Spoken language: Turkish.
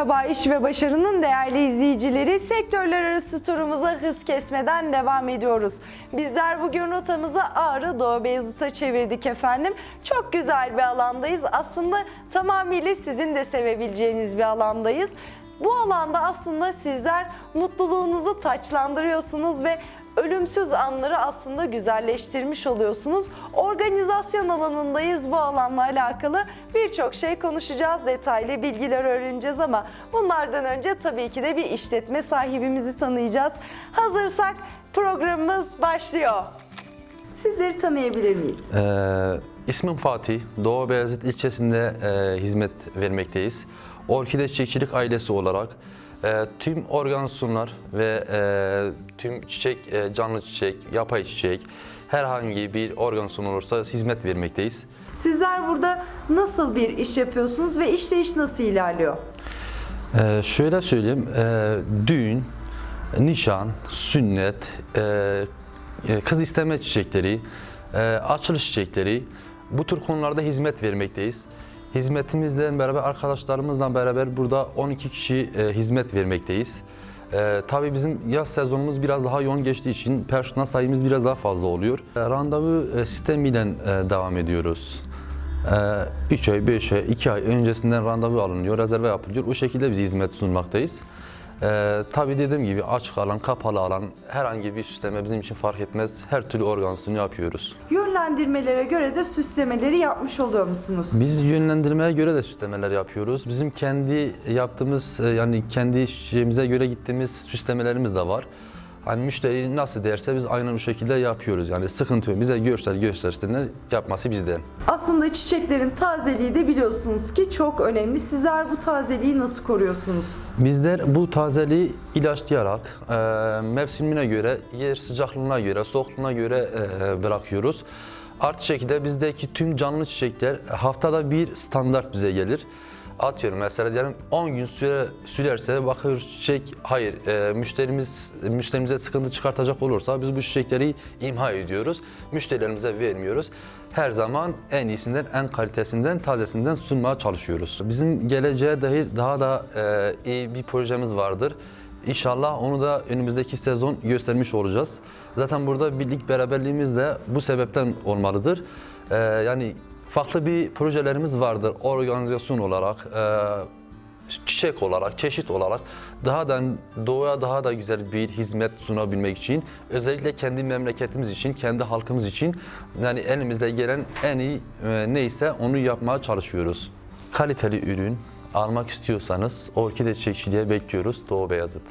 Merhaba iş ve başarının değerli izleyicileri. Sektörler arası turumuza hız kesmeden devam ediyoruz. Bizler bugün rotamızı Ağrı Doğu Beyazıt'a çevirdik efendim. Çok güzel bir alandayız. Aslında tamamıyla sizin de sevebileceğiniz bir alandayız. Bu alanda aslında sizler mutluluğunuzu taçlandırıyorsunuz ve ölümsüz anları aslında güzelleştirmiş oluyorsunuz. Organizasyon alanındayız. Bu alanla alakalı birçok şey konuşacağız, detaylı bilgiler öğreneceğiz ama bunlardan önce tabii ki de bir işletme sahibimizi tanıyacağız. Hazırsak programımız başlıyor. Sizleri tanıyabilir miyiz? Ee, ismim Fatih. Doğu Beyazıt ilçesinde e, hizmet vermekteyiz. Orkide Çiçekçilik ailesi olarak e, tüm organizasyonlar ve e, tüm çiçek, e, canlı çiçek, yapay çiçek, herhangi bir organizasyon olursa hizmet vermekteyiz. Sizler burada nasıl bir iş yapıyorsunuz ve işleyiş nasıl ilerliyor? Ee, şöyle söyleyeyim, e, düğün, nişan, sünnet, e, e, kız isteme çiçekleri, e, açılış çiçekleri bu tür konularda hizmet vermekteyiz. Hizmetimizle beraber arkadaşlarımızla beraber burada 12 kişi e, hizmet vermekteyiz. E, tabii bizim yaz sezonumuz biraz daha yoğun geçtiği için personel sayımız biraz daha fazla oluyor. E, randevu e, sistemiyle e, devam ediyoruz. 3 ay, 5 ay, 2 ay öncesinden randevu alınıyor, rezerve yapılıyor. O şekilde biz hizmet sunmaktayız. Ee, tabii dediğim gibi açık alan, kapalı alan herhangi bir sisteme bizim için fark etmez. Her türlü organizasyonu yapıyoruz. Yönlendirmelere göre de süslemeleri yapmış oluyor musunuz? Biz yönlendirmeye göre de süslemeler yapıyoruz. Bizim kendi yaptığımız e, yani kendi şeyimize göre gittiğimiz süslemelerimiz de var. Hani müşteri nasıl derse biz aynen o şekilde yapıyoruz. Yani sıkıntı yok. Bize göster göstersinler yapması bizden. Aslında çiçeklerin tazeliği de biliyorsunuz ki çok önemli. Sizler bu tazeliği nasıl koruyorsunuz? Bizler bu tazeliği ilaçlayarak e, mevsimine göre, yer sıcaklığına göre, soğukluğuna göre e, bırakıyoruz. Artı şekilde bizdeki tüm canlı çiçekler haftada bir standart bize gelir. Atıyorum mesela diyelim 10 gün süre, sürerse bakıyoruz çiçek hayır e, müşterimiz müşterimize sıkıntı çıkartacak olursa biz bu çiçekleri imha ediyoruz. Müşterilerimize vermiyoruz. Her zaman en iyisinden, en kalitesinden, tazesinden sunmaya çalışıyoruz. Bizim geleceğe dair daha da e, iyi bir projemiz vardır. İnşallah onu da önümüzdeki sezon göstermiş olacağız. Zaten burada birlik beraberliğimiz de bu sebepten olmalıdır. E, yani farklı bir projelerimiz vardır organizasyon olarak, e, çiçek olarak, çeşit olarak daha da doğuya daha da güzel bir hizmet sunabilmek için özellikle kendi memleketimiz için, kendi halkımız için yani elimizde gelen en iyi e, neyse onu yapmaya çalışıyoruz. Kaliteli ürün almak istiyorsanız Orkide Çiçekçiliğe bekliyoruz Doğu Beyazıt.